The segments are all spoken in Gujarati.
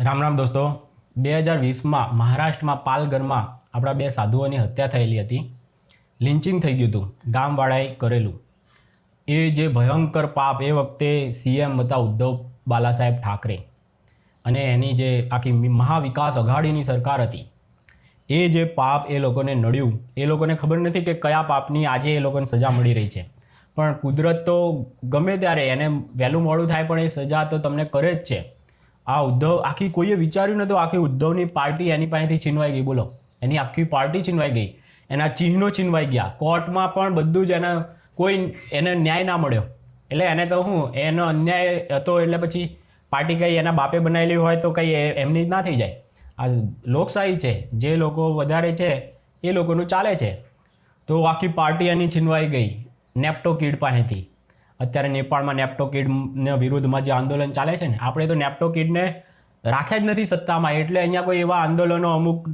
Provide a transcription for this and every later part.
રામ રામ દોસ્તો. બે હજાર વીસમાં મહારાષ્ટ્રમાં પાલઘરમાં આપણા બે સાધુઓની હત્યા થયેલી હતી. લિન્ચિંગ થઈ ગયું હતું. ગામવાળાએ કરેલું. એ જે ભયંકર પાપ એ વખતે સીએમ હતા ઉદ્ધવ બાલાસાહેબ ઠાકરે. અને એની જે આખી મહાવિકાસ અઘાડીની સરકાર હતી. એ જે પાપ એ લોકોને નડ્યું, એ લોકોને ખબર નથી કે કયા પાપની આજે એ લોકોને સજા મળી રહી છે. પણ કુદરત તો ગમે ત્યારે એને વહેલું મોડું થાય પણ એ સજા તો તમને કરે જ છે. આ ઉદ્ધવ, આખી કોઈએ વિચાર્યું નહોતું આખી ઉદ્ધવની પાર્ટી એની પાસેથી છીનવાઈ ગઈ, બોલો. એની આખી પાર્ટી છીનવાઈ ગઈ. એના ચિહ્નો છીનવાઈ ગયા. કોર્ટમાં પણ બધું જ એના, કોઈ એને ન્યાય ના મળ્યો. એટલે એને તો હું, એનો અન્યાય હતો એટલે પછી પાર્ટી કંઈ એના બાપે બનાવેલી હોય તો કંઈ એમની જ ના થઈ જાય. આ લોકશાહી છે, જે લોકો વધારે છે, એ લોકોનું ચાલે છે. તો આખી પાર્ટી એની છીનવાઈ ગઈ, નેપ્ટો કીડ પાસેથી. અત્યારે નેપાળમાં નેપ્ટોકીડના વિરુદ્ધમાં જે આંદોલન ચાલે છે ને, આપણે તો નેપ્ટોકીડને રાખ્યા જ નથી સત્તામાં. એટલે અહીંયા કોઈ એવા આંદોલનો અમુક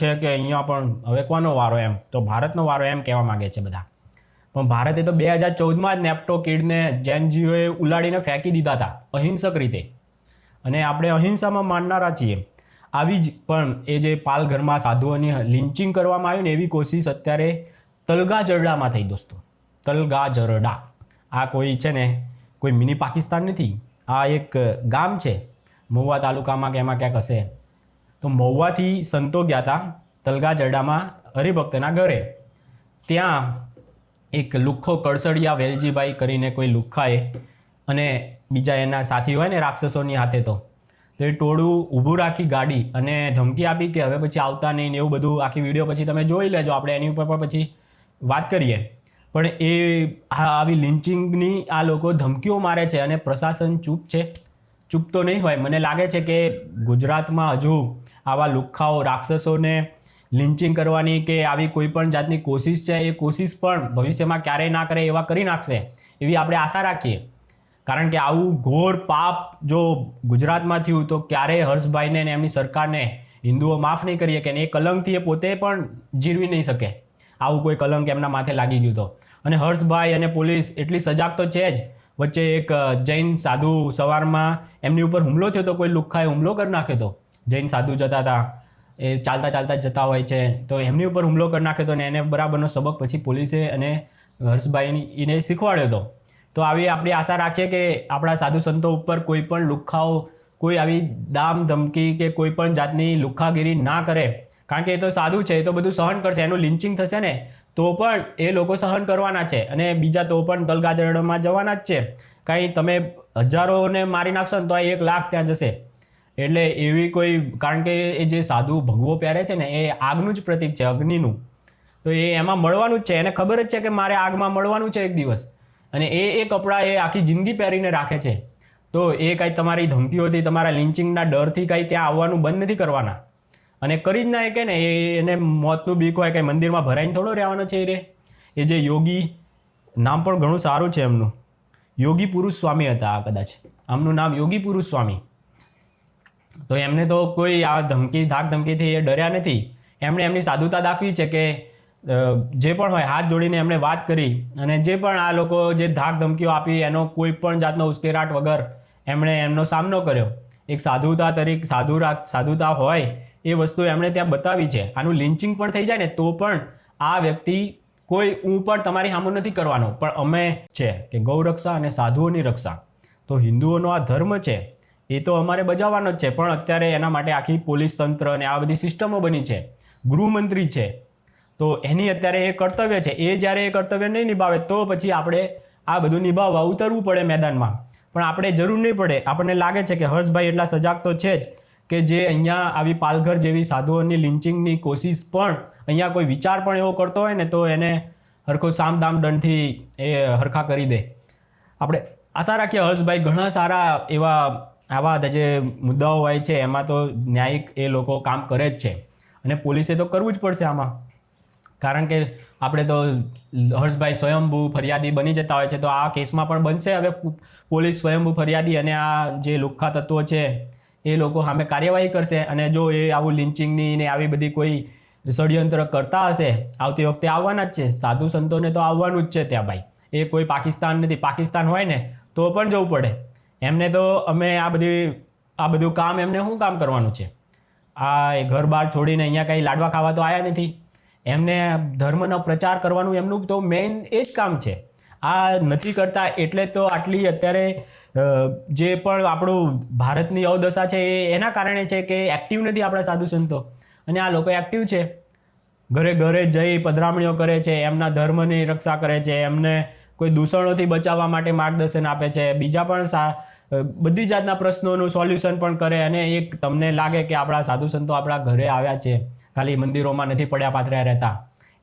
છે કે અહીંયા પણ હવે કોનો વારો એમ. તો ભારતનો વારો એમ કહેવા માગે છે બધા. પણ ભારતે તો બે હજાર ચૌદમાં જ નેપ્ટો કિડને જેનજીઓએ ઉલાડીને ફેંકી દીધા હતા, અહિંસક રીતે. અને આપણે અહિંસામાં માનનારા છીએ. આવી જ પણ એ જે પાલઘરમાં સાધુઓની લિન્ચિંગ કરવામાં આવી ને એવી કોશિશ અત્યારે તલગા જરડામાં થઈ દોસ્તો. તલગા જરડા આ કોઈ છે ને, કોઈ મિની પાકિસ્તાન નથી. આ એક ગામ છે, મહુવા તાલુકામાં કે એમાં ક્યાંક હશે. તો મહુવાથી સંતો ગયા હતા તલગા જરડામાં હરિભક્તના ઘરે. ત્યાં એક લુખ્ખો કળસડિયા વેલજીભાઈ કરીને કોઈ લુખ્ખાએ અને બીજા એના સાથી હોય ને રાક્ષસોની હાથે તો તો એ ટોળું ઊભું રાખી ગાડી અને ધમકી આપી કે હવે પછી આવતા નહીં ને એવું બધું. આખી વીડિયો પછી તમે જોઈ લેજો. આપણે એની ઉપર પણ પછી વાત કરીએ. પણ એ આવી લિન્ચિંગની આ લોકો ધમકીઓ મારે છે અને પ્રશાસન ચૂપ છે. ચૂપ તો નહીં હોય. મને લાગે છે કે ગુજરાતમાં હજુ આવા લુખ્ખાઓ રાક્ષસોને લિન્ચિંગ કરવાની કે આવી કોઈ પણ જાતની કોશિશ છે, એ કોશિશ પણ ભવિષ્યમાં ક્યારેય ના કરે એવા કરી નાખશે એવી આપણે આશા રાખીએ. કારણ કે આવું ઘોર પાપ જો ગુજરાતમાં થયું તો ક્યારેય હર્ષભાઈને ને એમની સરકારને હિન્દુઓ માફ નહીં કરી શકે ને એ કલંકથી એ પોતે પણ જીરવી નહીં શકે. આવું કોઈ કલંક એમના માથે લાગી ગયું તો. અને હર્ષભાઈ અને પોલીસ એટલી સજાગ તો છે જ. વચ્ચે એક જૈન સાધુ સવારમાં એમની ઉપર હુમલો થયો તો કોઈ લુખ્ખાએ હુમલો કરી નાખ્યો તો. જૈન સાધુ જતા હતા. એ ચાલતા ચાલતા જતા હોય છે. તો એમની ઉપર હુમલો કરી નાખ્યો હતો ને એને બરાબરનો સબક પછી પોલીસે અને હર્ષભાઈ એને શીખવાડ્યો હતો તો આવી આપણી આશા રાખીએ કે આપણા સાધુ સંતો ઉપર કોઈ પણ લુખ્ખાઓ, કોઈ આવી દામ ધમકી કે કોઈ પણ જાતની લુખ્ખાગીરી ના કરે. કારણ કે એ તો સાધુ છે, એ તો બધું સહન કરશે, એનું લિન્ચિંગ થશે ને, તો પણ એ લોકો સહન કરવાના છે અને બીજા તો પણ તલગાજરડમાં જવાના જ છે. કાંઈ તમે હજારોને મારી નાખશો ને તો આ એક લાખ ત્યાં જશે. એટલે એવી કોઈ, કારણ કે એ જે સાધુ ભગવો પહેરે છે ને, એ આગનું જ પ્રતીક છે, અગ્નિનું. તો એ એમાં મળવાનું જ છે, એને ખબર જ છે કે મારે આગમાં મળવાનું છે એક દિવસ. અને એ એ કપડાં એ આખી જિંદગી પહેરીને રાખે છે. તો એ કાંઈ તમારી ધમકીઓથી, તમારા લિન્ચિંગના ડરથી કાંઈ ત્યાં આવવાનું બંધ નથી કરવાના. અને કરી જ ના કે ને એને મોતનું બીક હોય કે મંદિરમાં ભરાઈને થોડો રહેવાનો છે રે. એ જે યોગી, નામ પણ ઘણું સારું છે એમનું. યોગી પુરુષ સ્વામી હતા આ કદાચ. આમનું નામ યોગી પુરુષ સ્વામી. તો એમને તો કોઈ આ ધમકી, ધાક ધમકીથી એ ડર્યા નથી. એમણે એમની સાધુતા દાખવી છે કે જે પણ હોય હાથ જોડીને એમણે વાત કરી અને જે પણ આ લોકો જે ધાક ધમકીઓ આપી એનો કોઈ પણ જાતનો ઉશ્કેરાટ વગર એમણે એમનો સામનો કર્યો. એક સાધુતા તરીકે સાધુ રાખ સાધુતા હોય એ વસ્તુ એમણે ત્યાં બતાવી છે. આનું લિન્ચિંગ પણ થઈ જાય ને તો પણ આ વ્યક્તિ કોઈ હું પણ તમારી સામે નથી કરવાનો. પણ અમે છે કે ગૌરક્ષા અને સાધુઓની રક્ષા. તો હિન્દુઓનો આ ધર્મ છે, એ તો અમારે બજાવવાનો જ છે. પણ અત્યારે એના માટે આખી પોલીસ તંત્ર અને આ બધી સિસ્ટમો બની છે. ગૃહમંત્રી છે. તો એની અત્યારે એ કર્તવ્ય છે. એ જ્યારે એ કર્તવ્ય નહીં નિભાવે તો પછી આપણે આ બધું નિભાવવા ઉતરવું પડે મેદાનમાં. પણ આપણે જરૂર નહીં પડે. આપણને લાગે છે કે હર્ષભાઈ એટલા સજાગ તો છે જ. કે જે અહીંયા આવી પાલઘર જેવી સાધુઓની લિન્ચિંગની કોશિશ પણ અહીંયા કોઈ વિચાર પણ એવો કરતો હોય ને તો એને હરખો સામદામ દંડથી એ હરખા કરી દે. આપણે આશા રાખીએ હર્ષભાઈ ઘણા સારા એવા આવા જે મુદ્દાઓ હોય છે, એમાં તો ન્યાયિક એ લોકો કામ કરે જ છે. અને પોલીસે તો કરવું જ પડશે આમાં. કારણ કે આપણે તો હર્ષભાઈ સ્વયંભૂ ફરિયાદી બની જતા હોય છે, તો આ કેસમાં પણ બનશે હવે પોલીસ સ્વયંભૂ ફરિયાદી અને આ જે લુખ્ખા તત્વો છે એ લોકો સામે કાર્યવાહી કરશે અને જો એ આવું લિન્ચિંગની ને આવી બધી કોઈ ષડયંત્ર કરતા હશે, આવતી વખતે આવવાના જ છે. સાધુ સંતોને તો આવવાનું જ છે ત્યાં ભાઈ. એ કોઈ પાકિસ્તાન નથી. પાકિસ્તાન હોય ને તો પણ જવું પડે. એમને તો અમે આ બધી, આ બધું કામ એમને શું કામ કરવાનું છે? આ ઘર બહાર છોડીને અહીંયા કંઈ લાડવા ખાવા તો આવ્યા નથી. એમને ધર્મનો પ્રચાર કરવાનું એમનું તો મેઇન એ જ કામ છે. આ નથી કરતા એટલે તો આટલી અત્યારે જે પણ આપણું ભારતની અવદશા છે એ એના કારણે છે કે એક્ટિવ નથી આપણા સાધુ સંતો. અને આ લોકો એક્ટિવ છે. ઘરે ઘરે જઈ પધરામણીઓ કરે છે, એમના ધર્મની રક્ષા કરે છે, એમને કોઈ દૂષણોથી બચાવવા માટે માર્ગદર્શન આપે છે, બીજા પણ સા બધી જાતના પ્રશ્નોનું સોલ્યુશન પણ કરે અને એક તમને લાગે કે આપણા સાધુ સંતો આપણા ઘરે આવ્યા છે, ખાલી મંદિરોમાં નથી પડ્યા પાથર્યા રહેતા.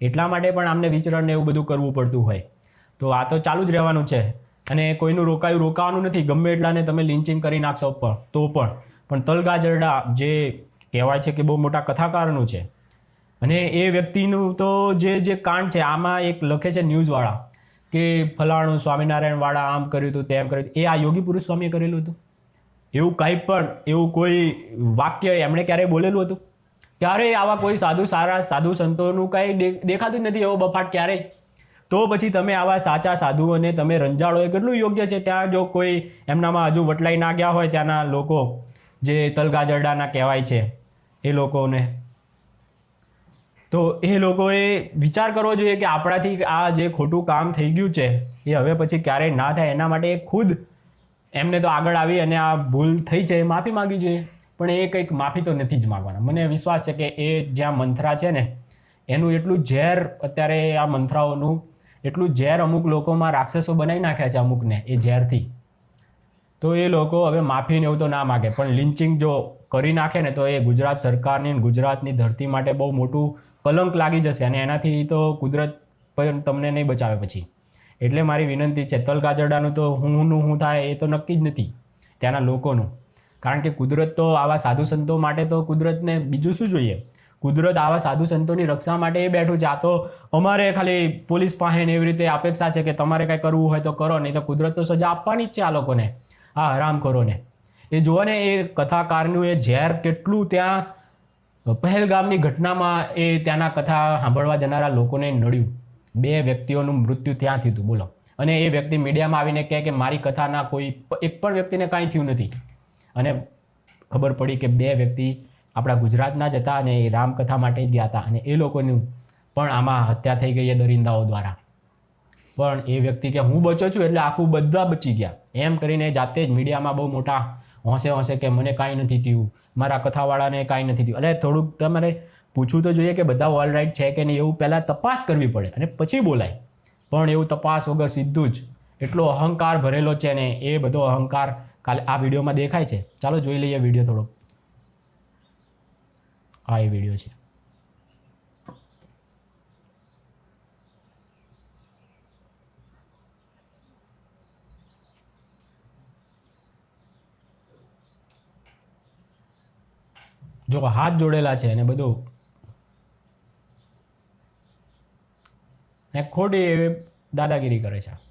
એટલા માટે પણ આમને વિચરણ ને એવું બધું કરવું પડતું હોય. તો આ તો ચાલુ જ રહેવાનું છે. અને કોઈનું રોકાયું, રોકાવાનું નથી. ગમે એટલાને તમે લિન્ચિંગ કરી નાખશો પણ, તો પણ. પણ તલગાજરડા જે કહેવાય છે કે બહુ મોટા કથાકારનું છે. અને એ વ્યક્તિનું તો જે જે કાંડ છે, આમાં એક લખે છે ન્યૂઝવાળા કે ફલાણું સ્વામિનારાયણવાળા આમ કર્યું હતું, તેમ કર્યું. એ આ યોગી પુરુષ સ્વામીએ કરેલું હતું? એવું કંઈ પણ, એવું કોઈ વાક્ય એમણે ક્યારેય બોલેલું હતું? ક્યારેય આવા કોઈ સાધુ, સારા, સાધુ સંતોનું કાંઈ દેખાતું જ નથી એવો બફાટ ક્યારેય? તો પછી તમે આવા સાચા સાધુઓને તમે રંજાડો એ કેટલું યોગ્ય છે? ત્યાં જો કોઈ એમનામાં હજુ વટલાઈ ના ગયા હોય ત્યાંના લોકો, જે તલગાજરડાના કહેવાય છે, એ લોકોને. તો એ લોકોએ વિચાર કરવો જોઈએ કે આપણાથી આ જે ખોટું કામ થઈ ગયું છે, એ હવે પછી ક્યારેય ના થાય. એના માટે ખુદ એમને તો આગળ આવી અને આ ભૂલ થઈ છે માફી માંગવી જોઈએ. પણ એ કંઈક માફી તો નથી જ માગવાના. મને વિશ્વાસ છે કે એ જ્યાં મંથરા છે ને, એનું એટલું ઝેર અત્યારે આ મંથરાઓનું એટલું ઝેર અમુક લોકોમાં રાક્ષસો બનાવી નાખ્યા છે અમુકને એ ઝેરથી. તો એ લોકો હવે માફીને એવું તો ના માગે, પણ લિન્ચિંગ જો કરી નાખે ને તો એ ગુજરાત સરકારની ગુજરાતની ધરતી માટે બહુ મોટું કલંક લાગી જશે અને એનાથી તો કુદરત પણ તમને નહીં બચાવે પછી. એટલે મારી વિનંતી છે તલગાજરડાનું તો હુંનું હું થાય એ તો નક્કી જ નથી, ત્યાંના લોકોનું. કારણ કે કુદરત તો આવા સાધુ સંતો માટે તો કુદરતને બીજું શું જોઈએ? કુદરત આવા સાધુ સંતોની રક્ષા માટે એ બેઠું છે. આ તો અમારે ખાલી પોલીસ પાસે એવી રીતે અપેક્ષા છે કે તમારે કંઈ કરવું હોય તો કરો, નહીં તો કુદરત તો સજા આપવાની જ છે આ લોકોને. આ હરામખોરોને એ જુઓ ને, એ કથાકારનું એ ઝેર કેટલું ત્યાં પહેલગામની ઘટનામાં એ ત્યાંના કથા સાંભળવા જનારા લોકોને નડ્યું. બે વ્યક્તિઓનું મૃત્યુ ત્યાં થયું હતું. બોલો. અને એ વ્યક્તિ મીડિયામાં આવીને કહે કે મારી કથાના કોઈ એક પણ વ્યક્તિને કાંઈ થયું નથી. અને ખબર પડી કે બે વ્યક્તિ આપણા ગુજરાતના જ હતા અને એ રામકથા માટે જ ગયા હતા. અને એ લોકોનું પણ આમાં હત્યા થઈ ગઈ એ દરિંદાઓ દ્વારા. પણ એ વ્યક્તિ કે હું બચો છું એટલે આખું બધા બચી ગયા. એમ કરીને જાતે જ મીડિયામાં બહુ મોટા હોંશે હોંશે કે મને કાંઈ નથી થયું. મારા કથાવાળાને કાંઈ નથી થયું. એટલે થોડુંક તમારે પૂછવું તો જોઈએ કે બધા ઓલરાઇટ છે કે નહીં એવું પહેલાં તપાસ કરવી પડે અને પછી બોલાય. પણ એવું તપાસ વગર સીધું જ એટલો અહંકાર ભરેલો છે ને એ બધો અહંકાર કાલે આ વિડીયોમાં દેખાય છે. ચાલો જોઈ લઈએ વીડિયો થોડો આ એ વીડિયો છે. જો હાથ જોડેલા છે અને બધું. ને ખોટી દાદાગીરી કરે છે.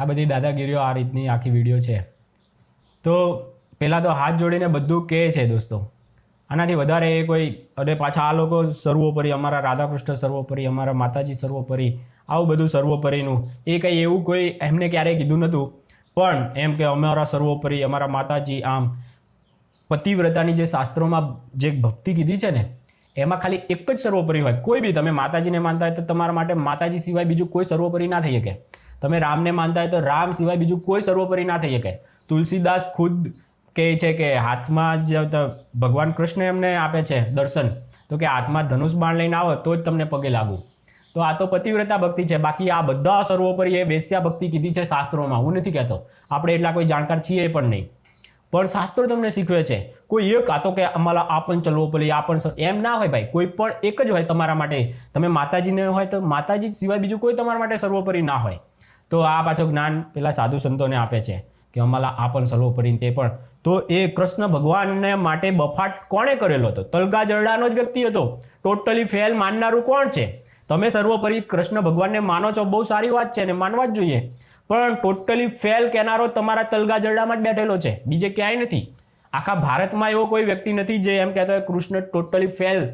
આ બધી દાદાગીરીઓ આ રીતની આખી વીડિયો છે. તો પહેલાં તો હાથ જોડીને બધું કહે છે દોસ્તો. આનાથી વધારે એ કોઈ, અને પાછા આ લોકો સર્વોપરી, અમારા રાધાકૃષ્ણ સર્વોપરી, અમારા માતાજી સર્વોપરી, આવું બધું સર્વોપરીનું. એ કંઈ એવું કોઈ એમને ક્યારેય કીધું નહોતું. પણ એમ કે અમારા સર્વોપરી, અમારા માતાજી આમ પતિવ્રતાની જે શાસ્ત્રોમાં જે ભક્તિ કીધી છે ને, એમાં ખાલી એક જ સર્વોપરી હોય. કોઈ બી તમે માતાજીને માનતા હોય તો તમારા માટે માતાજી સિવાય બીજું કોઈ સર્વોપરી ના થઈ શકે. તમે રામને માનતા હોય તો રામ સિવાય બીજું કોઈ સર્વોપરી ના થઈ શકે. તુલસીદાસ ખુદ કહે છે કે હાથમાં જ ભગવાન કૃષ્ણ એમને આપે છે દર્શન. તો કે હાથમાં ધનુષ બાણ લઈને આવો તો જ તમને પગે લાગુ. તો આ તો પતિવ્રતા ભક્તિ છે. બાકી આ બધા સર્વોપરી એ વેશ્યા ભક્તિ કીધી છે શાસ્ત્રોમાં. હું નથી કહેતો. આપણે એટલા કોઈ જાણકાર છીએ પણ નહીં. પણ શાસ્ત્રો તમને શીખવે છે. કોઈ એક, આ તો કે અમારા આ પણ ચલવો પડે આ પણ એમ ના હોય ભાઈ. કોઈ પણ એક જ હોય તમારા માટે. તમે માતાજીને હોય તો માતાજી સિવાય બીજું કોઈ તમારા માટે સર્વોપરી ના હોય. તો આ પાછો જ્ઞાન પેલા સાધુ સંતોને આપે છે કે અમારા આ પણ સર્વોપરી તે પણ. તો એ કૃષ્ણ ભગવાનને માટે બફાટ કોણે કરેલો હતો? તલગા જરડાનો જ વ્યક્તિ હતો. ટોટલી ફેલ માનનારું કોણ છે? તમે સર્વોપરી કૃષ્ણ ભગવાનને માનો છો, બહુ સારી વાત છે ને માનવા જ જોઈએ. પણ ટોટલી ફેલ કહેનારો તમારા તલગા જરડામાં જ બેઠેલો છે. બીજે ક્યાંય નથી. આખા ભારતમાં એવો કોઈ વ્યક્તિ નથી જે એમ કહેતો હોય કૃષ્ણ ટોટલી ફેલ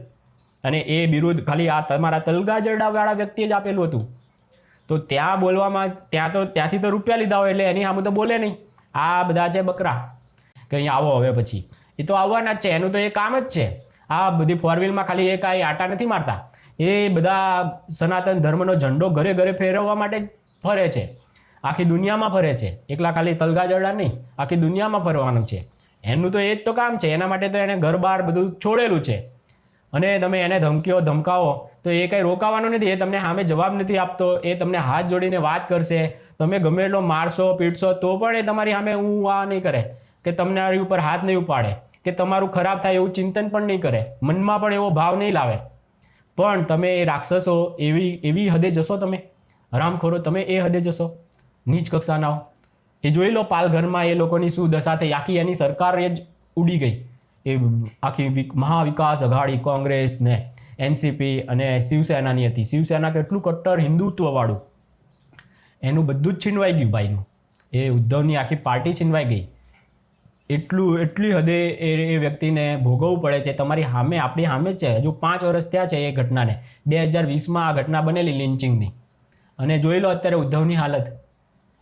અને એ વિરુદ્ધ ખાલી આ તમારા તલગા જરડાવાળા વ્યક્તિએ જ આપેલું હતું. તો ત્યાં બોલવામાં ત્યાં તો ત્યાંથી તો રૂપિયા લીધા હોય એટલે એની સામે તો બોલે નહીં. આ બધા છે બકરા. કે અહીં આવો હવે પછી. એ તો આવવાના જ છે, એનું તો એ કામ જ છે. આ બધી ફોર વ્હીલમાં ખાલી એ કાંઈ આટા નથી મારતા. એ બધા સનાતન ધર્મનો ઝંડો ઘરે ઘરે ફેરવવા માટે ફરે છે. આખી દુનિયામાં ફરે છે. એકલા ખાલી તલગા જડા નહીં. આખી દુનિયામાં ફરવાનું છે. એનું તો એ જ તો કામ છે. એના માટે તો એણે ઘર બહાર બધું છોડેલું છે. અને તમે એને ધમકીઓ, ધમકાવો, તો એ કંઈ રોકાવાનું નથી, એ તમને સામે જવાબ નથી આપતો, એ તમને હાથ જોડીને વાત કરશે. તમે ગમે એટલો મારશો, પીટશો, તો પણ એ તમારી સામે હું આ નહીં કરે. કે તમારી ઉપર હાથ નહીં ઉપાડે. કે તમારું ખરાબ થાય એવું ચિંતન પણ નહીં કરે. મનમાં પણ એવો ભાવ નહીં લાવે. પણ તમે એ રાક્ષસો, એવી એવી હદે જશો તમે? હરામખોરો, તમે એ હદે જશો? નીચ કક્ષાના એ જોઈ લો પાલઘરમાં એ લોકોની શું દશા થઈ. આખી એની સરકાર એ જ ઉડી ગઈ. એ આખી વિક- મહાવિકાસ અઘાડી કોંગ્રેસ ને એનસીપી અને શિવસેનાની હતી. શિવસેના કેટલું કટ્ટર હિન્દુત્વવાળું. એનું બધું જ છીનવાઈ ગયું ભાઈનું. એ ઉદ્ધવની આખી પાર્ટી છીનવાઈ ગઈ. એટલું, એટલી હદે એ એ વ્યક્તિને ભોગવવું પડે છે. તમારી સામે આપણી સામે જ છે. હજુ પાંચ વર્ષ થયા છે એ ઘટનાને. બે હજાર વીસમાં આ ઘટના બનેલી લિન્ચિંગની અને જોઈ લો અત્યારે ઉદ્ધવની હાલત.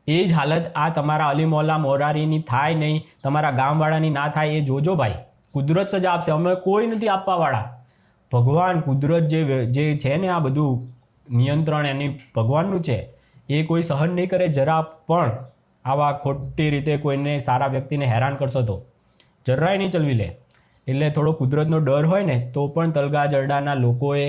એ જ હાલત આ તમારા અલીમોલા મોરારીની થાય નહીં, તમારા ગામવાળાની ના થાય એ જોજો ભાઈ. કુદરત સજા આપશે. અમે કોઈ નથી આપવાવાળા. ભગવાન કુદરત જે જે છે ને આ બધું નિયંત્રણ એની ભગવાનનું છે, એ કોઈ સહન નહીં કરે. જરા પણ આવા ખોટી રીતે કોઈને સારા વ્યક્તિને હેરાન કરશો તો. જરાય નહીં ચલવી લે. એટલે થોડો કુદરતનો ડર હોય ને, તો પણ તલગા જરડાના લોકોએ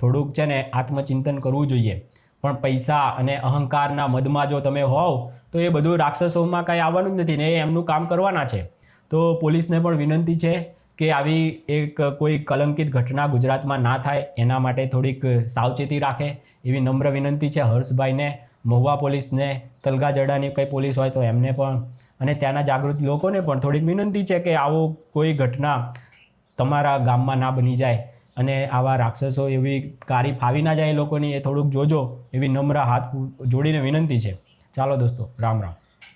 થોડુંક છે ને આત્મચિંતન કરવું જોઈએ. પણ પૈસા અને અહંકારના મદમાં જો તમે હોવ, તો એ બધું રાક્ષસોમાં કાંઈ આવવાનું જ નથી ને એ એમનું કામ કરવાના છે. તો પોલીસને પણ વિનંતી છે કે આવી એક કોઈ કલંકિત ઘટના ગુજરાતમાં ના થાય, એના માટે થોડીક સાવચેતી રાખે. એવી નમ્ર વિનંતી છે હર્ષભાઈને. મહુવા પોલીસને, તલગા જડાની કંઈ પોલીસ હોય તો એમને પણ. અને ત્યાંના જાગૃત લોકોને પણ થોડીક વિનંતી છે કે આવો કોઈ ઘટના તમારા ગામમાં ના બની જાય. અને આવા રાક્ષસો એવી કારી ફાવી ના જાય લોકોની એ થોડુંક જોજો એવી નમ્ર હાથ જોડીને વિનંતી છે. ચાલો દોસ્તો, રામ રામ.